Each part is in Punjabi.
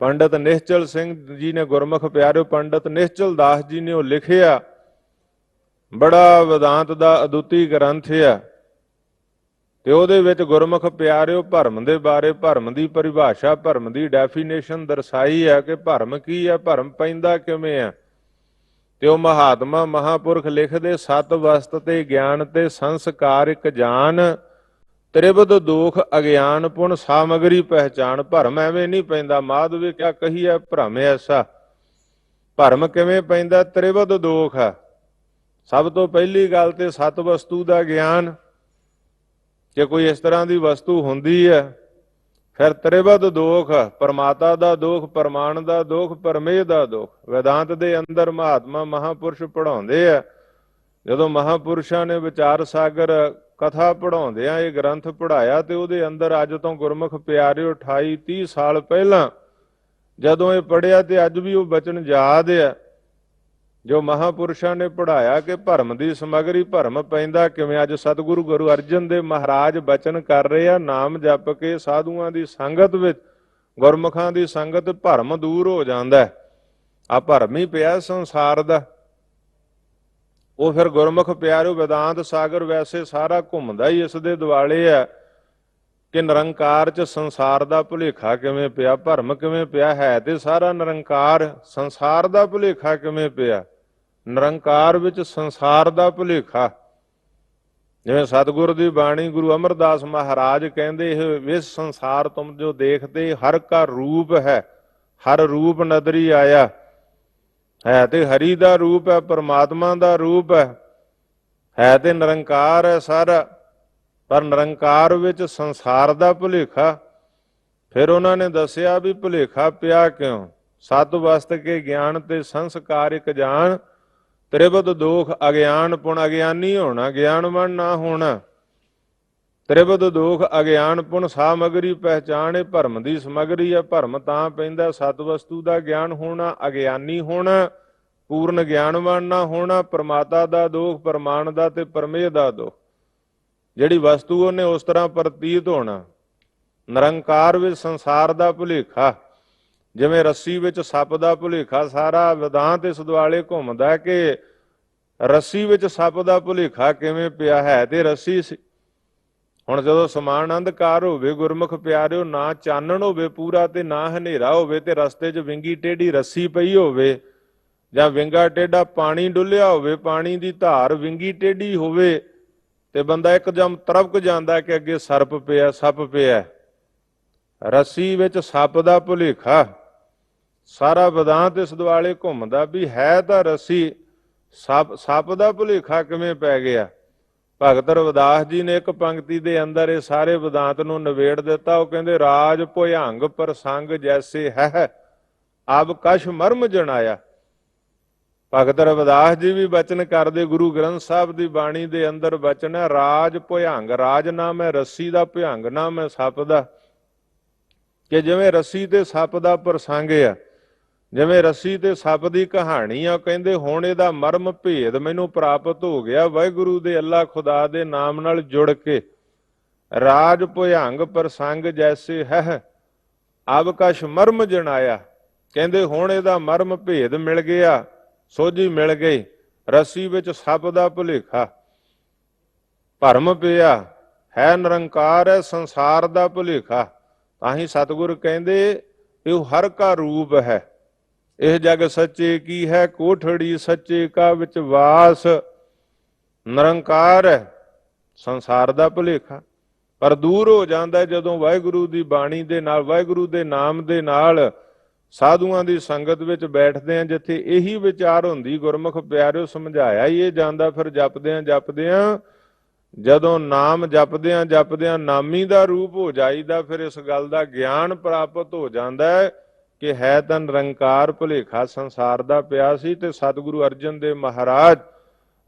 ਪੰਡਤ ਨਿਸ਼ਚਲ ਸਿੰਘ ਜੀ ਨੇ ਗੁਰਮੁਖ ਪਿਆਰਿਓ, ਪੰਡਤ ਨਿਸ਼ਚਲ ਦਾਸ ਜੀ ਨੇ ਉਹ ਲਿਖਿਆ, ਬੜਾ ਵਿਦਾਂਤ ਦਾ ਅਦੁੱਤੀ ਗ੍ਰੰਥ ਆ। ਤੇ ਉਹਦੇ ਵਿੱਚ ਗੁਰਮੁਖ ਪਿਆਰਿਓ, ਭਰਮ ਦੇ ਬਾਰੇ, ਭਰਮ ਦੀ ਪਰਿਭਾਸ਼ਾ, ਭਰਮ ਦੀ ਡੈਫੀਨੇਸ਼ਨ ਦਰਸਾਈ ਹੈ ਕਿ ਭਰਮ ਕੀ ਆ, ਭਰਮ ਪੈਂਦਾ ਕਿਵੇਂ ਆ। ਤੇ ਉਹ ਮਹਾਤਮਾ ਮਹਾਪੁਰਖ ਲਿਖਦੇ, ਸਤ ਵਸਤ ਤੇ ਗਿਆਨ ਤੇ ਸੰਸਕਾਰ ਇੱਕ ਜਾਨ ਤ੍ਰਿਬਦ ਦੋਖ ਅਗਿਆਨ ਪੁਨ ਸਾਮਗਰੀ ਪਹਿਚਾਨ ਭਰਮ ਐਵੇਂ ਨਹੀਂ ਪੈਂਦਾ। ਮਾਧਵੇ ਕਿਆ ਕਹੀਐ, ਭਰਮ ਐਸਾ। ਭਰਮ ਕਿਵੇਂ ਪੈਂਦਾ? ਤ੍ਰਿਬਦ ਦੋਖ ਸਭ ਤੋਂ ਪਹਿਲੀ ਗੱਲ ਤੇ ਸਤ ਵਸਤੂ ਦਾ ਗਿਆਨ। ਜੇ ਕੋਈ ਇਸ ਤਰ੍ਹਾਂ ਦੀ ਵਸਤੂ ਹੁੰਦੀ ਹੈ, ਫਿਰ ਤ੍ਰਿਬਦ ਦੋਖ ਪਰਮਾਤਾ ਦਾ ਦੋਖ, ਪਰਮਾਨ ਦਾ ਦੋਖ ਪਰਮੇਹ ਦਾ ਦੋਖ। ਵਿਦਾਂਤ ਦੇ ਅੰਦਰ ਮਹਾਤਮਾ ਮਹਾਪੁਰਸ਼ ਪੜਾਉਂਦੇ ਆ, ਜਦੋਂ ਮਹਾਪੁਰਸ਼ਾਂ ਨੇ ਵਿਚਾਰ ਸਾਗਰ ਕਥਾ ਪੜਾਉਂਦੇ ਇਹ ਗ੍ਰੰਥ ਪੜਾਇਆ ਤੇ ਉਹਦੇ ਅੰਦਰ ਅੱਜ ਤੋਂ ਗੁਰਮੁਖ ਪਿਆਰਿਓ 28 30 ਸਾਲ ਪਹਿਲਾਂ ਜਦੋਂ ਇਹ ਪੜਿਆ ਤੇ ਅੱਜ ਵੀ ਉਹ ਬਚਨ ਯਾਦ ਆ ਜੋ ਮਹਾਪੁਰਸ਼ਾਂ ਨੇ ਪੜਾਇਆ ਕਿ ਭਰਮ ਦੀ ਸਮਗਰੀ ਭਰਮ ਪੈਂਦਾ, ਕਿਵੇਂ ਅੱਜ ਸਤਿਗੁਰੂ ਗੁਰੂ ਅਰਜਨ ਦੇਵ ਮਹਾਰਾਜ ਬਚਨ ਕਰ ਰਹੇ ਆ, ਨਾਮ ਜਪ ਕੇ ਸਾਧੂਆਂ ਦੀ ਸੰਗਤ ਵਿੱਚ, ਗੁਰਮੁਖਾਂ ਦੀ ਸੰਗਤ ਭਰਮ ਦੂਰ ਹੋ ਜਾਂਦਾ ਆ ਭਰਮ ਹੀ ਪਿਆ ਸੰਸਾਰ ਦਾ। ਉਹ ਫਿਰ ਗੁਰਮੁਖ ਪਿਆਰਿਓ ਵਿਦਾਂਤ ਸਾਗਰ ਵੈਸੇ ਸਾਰਾ ਘੁੰਮਦਾ ਹੀ ਇਸ ਦੇ ਦਿਵਾਲੇ ਆ ਕਿ ਨਿਰੰਕਾਰ ਚ ਸੰਸਾਰ ਦਾ ਭੁਲੇਖਾ ਕਿਵੇਂ ਪਿਆ, ਭਰਮ ਕਿਵੇਂ ਪਿਆ ਹੈ ਤੇ ਸਾਰਾ ਨਿਰੰਕਾਰ ਸੰਸਾਰ ਦਾ ਭੁਲੇਖਾ ਕਿਵੇਂ ਪਿਆ? ਨਿਰੰਕਾਰ ਵਿੱਚ ਸੰਸਾਰ ਦਾ ਭੁਲੇਖਾ। ਜਿਵੇਂ ਸਤਿਗੁਰ ਦੀ ਬਾਣੀ ਗੁਰੂ ਅਮਰਦਾਸ ਮਹਾਰਾਜ ਕਹਿੰਦੇ ਇਹ ਵਿਸ ਸੰਸਾਰ ਤੁਮ ਜੋ ਦੇਖਦੇ ਹਰ ਕਾ ਰੂਪ ਹੈ, ਹਰ ਰੂਪ ਨਦਰੀ ਆਇਆ। ਹੈ ਤੇ ਹਰੀ ਦਾ ਰੂਪ ਹੈ, ਪਰਮਾਤਮਾ ਦਾ ਰੂਪ ਹੈ। ਹੈ ਤੇ ਨਿਰੰਕਾਰ ਹੈ ਸਾਰਾ, ਪਰ ਨਿਰੰਕਾਰ ਵਿੱਚ ਸੰਸਾਰ ਦਾ ਭੁਲੇਖਾ। ਫਿਰ ਉਹਨਾਂ ਨੇ ਦੱਸਿਆ ਵੀ ਭੁਲੇਖਾ ਪਿਆ ਕਿਉਂ? ਸਤ ਵਸਤ ਕੇ ਗਿਆਨ ਤੇ ਸੰਸਕਾਰ ਇਕ ਜਾਣ ਤ੍ਰਿਬਦ ਦੋਖ ਅਗਿਆਨ ਪੁਣ ਅਗਿਆਨੀ ਹੋਣਾ, ਗਿਆਨਵਾਨ ਨਾ ਹੋਣਾ। ਤ੍ਰਿਬਦ ਦੋਖ ਅਗਿਆਨ ਪੁਣ ਸਾਮਗਰੀ ਪਹਿਚਾਣੇ, ਭਰਮ ਦੀ ਸਮਗਰੀ ਹੈ, ਭਰਮ ਤਾਂ ਪੈਂਦਾ ਸਤ ਵਸਤੂ ਦਾ ਗਿਆਨ ਹੋਣਾ ਅਗਿਆਨੀ ਹੋਣਾ, ਪੂਰਨ ਗਿਆਨਵਾਨ ਨਾ ਹੋਣਾ, ਪਰਮਾਤਾ ਦਾ ਦੋਖ, ਪ੍ਰਮਾਣ ਦਾ ਤੇ ਪਰਮੇਹ ਦਾ ਦੋਖ। ਜਿਹੜੀ ਵਸਤੂ ਉਹਨੇ ਉਸ ਤਰ੍ਹਾਂ ਪ੍ਰਤੀਤ ਹੋਣਾ, ਨਿਰੰਕਾਰ ਵਿੱਚ ਸੰਸਾਰ ਦਾ ਭੁਲੇਖਾ, ਜਿਵੇਂ ਰੱਸੀ ਵਿੱਚ ਸੱਪ ਦਾ ਭੁਲੇਖਾ ਸਾਰਾ ਵਿਦਾਂਤ ਇਸ ਦੁਆਲੇ ਘੁੰਮਦਾ ਕਿ ਰੱਸੀ ਵਿੱਚ ਸੱਪ ਦਾ ਭੁਲੇਖਾ ਕਿਵੇਂ ਪਿਆ ਹੈ, ਤੇ ਰੱਸੀ ਹੁਣ ਜਦੋਂ ਸਮਾਨ ਅੰਧਕਾਰ ਹੋਵੇ, ਗੁਰਮੁਖ ਪਿਆਰਿਓ, ਨਾ ਚਾਨਣ ਹੋਵੇ ਪੂਰਾ ਤੇ ਨਾ ਹਨੇਰਾ ਹੋਵੇ ਤੇ ਰਸਤੇ 'ਚ ਵਿੰਗੀ ਟੇਢੀ ਰੱਸੀ ਪਈ ਹੋਵੇ ਜਾਂ ਵਿੰਗਾ ਟੇਢਾ ਪਾਣੀ ਡੁੱਲਿਆ ਹੋਵੇ, ਪਾਣੀ ਦੀ ਧਾਰ ਵਿੰਗੀ ਟੇਢੀ ਹੋਵੇ ਤੇ ਬੰਦਾ ਇੱਕਦਮ ਤਰਪਕ ਜਾਂਦਾ ਕਿ ਅੱਗੇ ਸਰਪ ਪਿਆ, ਸੱਪ ਪਿਆ। ਰੱਸੀ ਵਿੱਚ ਸੱਪ ਦਾ ਭੁਲੇਖਾ। ਸਾਰਾ ਵਿਦਾਂਤ ਇਸ ਦੁਆਲੇ ਘੁੰਮਦਾ ਵੀ ਹੈ ਤਾਂ ਰੱਸੀ। ਸੱਪ ਸੱਪ ਦਾ ਭੁਲੇਖਾ ਕਿਵੇਂ ਪੈ ਗਿਆ? ਭਗਤ ਰਵਿਦਾਸ ਜੀ ਨੇ ਇੱਕ ਪੰਕਤੀ ਦੇ ਅੰਦਰ ਇਹ ਸਾਰੇ ਵਿਦਾਂਤ ਨੂੰ ਨਿਬੇੜ ਦਿੱਤਾ। ਉਹ ਕਹਿੰਦੇ, ਰਾਜ ਭੁਯੰਗ ਪ੍ਰਸੰਗ ਜੈਸੇ ਹੈ, ਅਬ ਕਛ ਮਰਮ ਜਣਾਇਆ ਭਗਤ ਰਵਿਦਾਸ ਜੀ ਵੀ ਬਚਨ ਕਰਦੇ, ਗੁਰੂ ਗ੍ਰੰਥ ਸਾਹਿਬ ਦੀ ਬਾਣੀ ਦੇ ਅੰਦਰ ਬਚਨ ਹੈ, ਰਾਜ ਭੁਯੰਗ ਰਾਜ ਨਾਮ ਹੈ ਰੱਸੀ ਦਾ ਭੁਯੰਗ ਨਾਮ ਹੈ ਸੱਪ ਦਾ। ਕਿ ਜਿਵੇਂ ਰੱਸੀ ਤੇ ਸੱਪ ਦਾ ਪ੍ਰਸੰਗ ਆ ਜਿਵੇਂ ਰੱਸੀ ਤੇ ਸੱਪ ਦੀ ਕਹਾਣੀ ਆ ਕਹਿੰਦੇ, ਹੁਣ ਇਹਦਾ ਮਰਮ ਭੇਦ ਮੈਨੂੰ ਪ੍ਰਾਪਤ ਹੋ ਗਿਆ। ਵਾਹਿਗੁਰੂ ਦੇ ਅੱਲਾ ਖੁਦਾ ਦੇ ਨਾਮ ਨਾਲ ਜੁੜ ਕੇ ਰਾਜ ਭੁਯੰਗ ਪ੍ਰਸੰਗ ਜੈਸੇ ਹੈ ਅਬ ਮਰਮ ਜਣਾਇਆ ਕਹਿੰਦੇ, ਹੁਣ ਇਹਦਾ ਮਰਮ ਭੇਦ ਮਿਲ ਗਿਆ। ਸੋਝੀ ਮਿਲ ਗਈ। ਰੱਸੀ ਵਿੱਚ ਸੱਪ ਦਾ ਭੁਲੇਖਾ ਭਰਮ ਪਿਆ। ਹੈ ਨਿਰੰਕਾਰ, ਹੈ ਸੰਸਾਰ ਦਾ ਭੁਲੇਖਾ। ਤਾਂ ਹੀ ਸਤਿਗੁਰ ਕਹਿੰਦੇ, ਇਹ ਹਰ ਕਾ ਰੂਪ ਹੈ। ਇਹ ਜਗ ਸੱਚੇ ਕੀ ਹੈ? ਕੋਠੜੀ ਸੱਚੇ ਕਾ ਵਿੱਚ ਵਾਸ। ਨਿਰੰਕਾਰ ਹੈ। ਸੰਸਾਰ ਦਾ ਭੁਲੇਖਾ। ਪਰ ਦੂਰ ਹੋ ਜਾਂਦਾ ਜਦੋਂ ਵਾਹਿਗੁਰੂ ਦੀ ਬਾਣੀ ਦੇ ਨਾਲ, ਵਾਹਿਗੁਰੂ ਦੇ ਨਾਮ ਦੇ ਨਾਲ ਸਾਧੂਆਂ ਦੀ ਸੰਗਤ ਵਿੱਚ ਬੈਠਦੇ ਆ ਜਿੱਥੇ ਇਹੀ ਵਿਚਾਰ ਹੁੰਦੀ, ਗੁਰਮੁਖ ਪਿਆਰਿਓ, ਸਮਝਾਇਆ ਹੀ ਇਹ ਜਾਂਦਾ, ਫਿਰ ਜਪਦੇ ਆ ਜਪਦੇ ਆ ਜਦੋਂ ਨਾਮ ਜਪਦੇ ਆ ਜਪਦੇ ਆ ਨਾਮੀ ਦਾ ਰੂਪ ਹੋ ਜਾਈਦਾ, ਫਿਰ ਇਸ ਗੱਲ ਦਾ ਗਿਆਨ ਪ੍ਰਾਪਤ ਹੋ ਜਾਂਦਾ ਹੈ। ਕਿ ਹੈ ਤਾਂ ਨਿਰੰਕਾਰ ਭੁਲੇਖਾ ਸੰਸਾਰ ਦਾ ਪਿਆ ਸੀ ਤੇ ਸਤਿਗੁਰੂ ਅਰਜਨ ਦੇਵ ਮਹਾਰਾਜ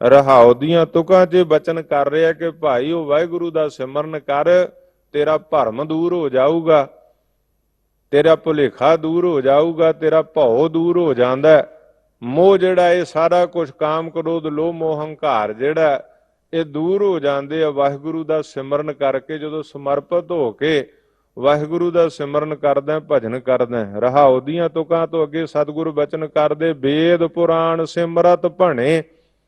ਰਹਾਉ ਦੀਆਂ ਤੁਕਾਂ 'ਚ ਬਚਨ ਕਰ ਰਿਹਾ ਕਿ ਭਾਈ ਉਹ ਵਾਹਿਗੁਰੂ ਦਾ ਸਿਮਰਨ ਕਰ, ਤੇਰਾ ਭਰਮ ਦੂਰ ਹੋ ਜਾਊਗਾ, ਤੇਰਾ ਭੁਲੇਖਾ ਦੂਰ ਹੋ ਜਾਊਗਾ, ਤੇਰਾ ਭਉ ਦੂਰ ਹੋ ਜਾਂਦਾ ਮੋਹ ਜਿਹੜਾ ਇਹ ਸਾਰਾ ਕੁਝ ਕਾਮ ਕ੍ਰੋਧ, ਲੋਭ, ਮੋਹ, ਹੰਕਾਰ ਜਿਹੜਾ ਇਹ ਦੂਰ ਹੋ ਜਾਂਦੇ ਆ ਵਾਹਿਗੁਰੂ ਦਾ ਸਿਮਰਨ ਕਰਕੇ ਜਦੋਂ ਸਮਰਪਿਤ ਹੋ ਕੇ ਵਾਹਿਗੁਰੂ ਦਾ ਸਿਮਰਨ ਕਰਦਾ, ਭਜਨ ਕਰਦਾ, ਰਹਾਉ ਦੀਆਂ ਤੁਕਾਂ ਤੋਂ ਅੱਗੇ ਸਤਿਗੁਰ ਬਚਨ ਕਰਦੇ, ਵੇਦ ਪੁਰਾਣ ਸਿਮਰਤ ਭਣੇ।